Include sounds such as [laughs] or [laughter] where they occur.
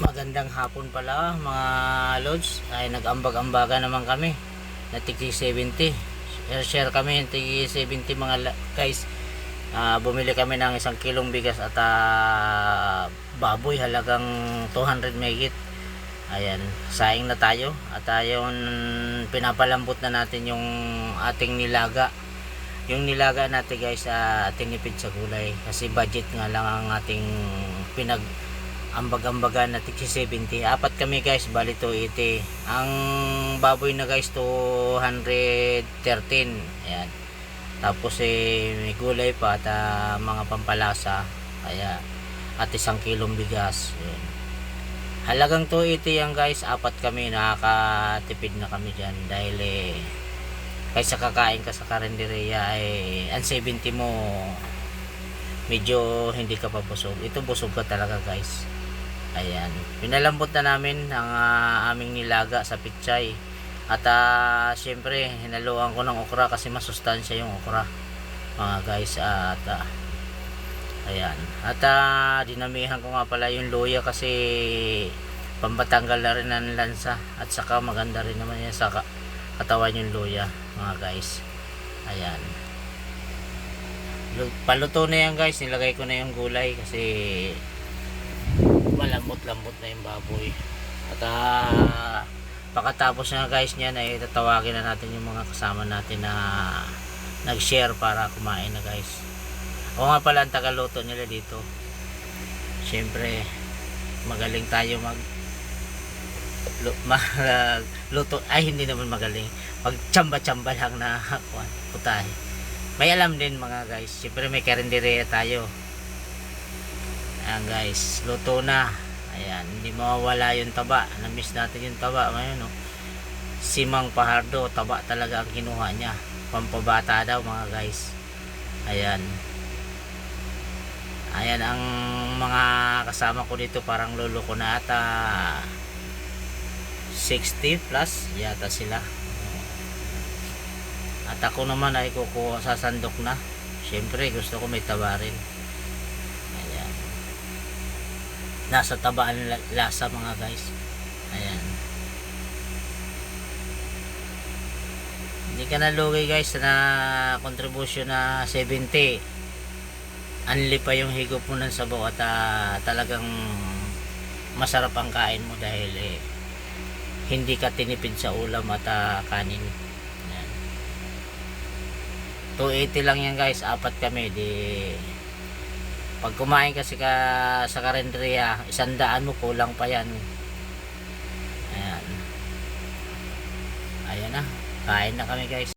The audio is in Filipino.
Magandang hapon pala mga lods. Ay nag-ambag-ambaga naman kami. Na tigi 70. Share, share kami ng tigi 70 mga guys. Ah, bumili kami ng isang kilong bigas at ah, baboy halagang 200 megit. Ayan, saing na tayo at ayon pinapalambot na natin yung ating nilaga. Yung nilaga natin guys sa tinipid sa gulay kasi budget nga lang ang ating pinag ambag-ambagan na tigsi 70 apat kami guys. Bali 280 ang baboy na guys 213 ayan. Tapos eh may gulay pa at ah, mga pampalasa. Kaya at isang kilong bigas. Ayan. halagang 280 yan guys. Apat kami. Nakakatipid na kami dyan. Dahil eh kaysa kakain ka sa karinderya ay ang 70 mo medyo hindi ka pa busog ito busog ka talaga guys ayan. Pinalambot na namin ang ah, aming nilaga sa pichay. At ah, syempre hinaluan ko ng okra kasi masustansya yung okra mga guys. At ah, ayan. At ah, dinamihan ko nga pala yung luya kasi pambatanggal na rin ng lansa. At saka maganda rin naman yan sa ka- katawan yung luya mga guys. Ayan. Lu- paluto na yan guys. Nilagay ko na yung gulay kasi malambot-lambot na yung baboy. At ah, pagkatapos na guys niyan ay tatawagin na natin yung mga kasama natin na nag-share para kumain na guys. Ako nga pala ang tagaluto nila dito. Syempre magaling tayo mag lu- [laughs] mag luto ay hindi naman magaling. Mag tsamba-tsamba lang na [laughs] kuwan, putahe. May alam din mga guys. Syempre may karinderya tayo ayan guys luto na. Ayan hindi mawawala yung taba. Na-miss natin yung taba ngayon no? Simang pahardo taba talaga ang kinuha niya. Pampabata daw mga guys. Ayan. Ayan ang mga kasama ko dito parang lolo ko na ata. 60 plus yata sila. At ako naman ay kukuha sa sandok na. Syempre gusto ko may taba rin ayan nasa tabaan la- lasa mga guys. Ayan. Hindi ka nalugi guys na contribution na 70 anli pa yung higop mo ng sabaw at ah, talagang masarap ang kain mo dahil eh, hindi ka tinipid sa ulam at ah, kanin. Ayan. 280 lang yan guys. Apat kami. Di pag kumain kasi ka sa karinderya isang daan mo kulang pa yan. Ayan. Ayan na. Kain na kami guys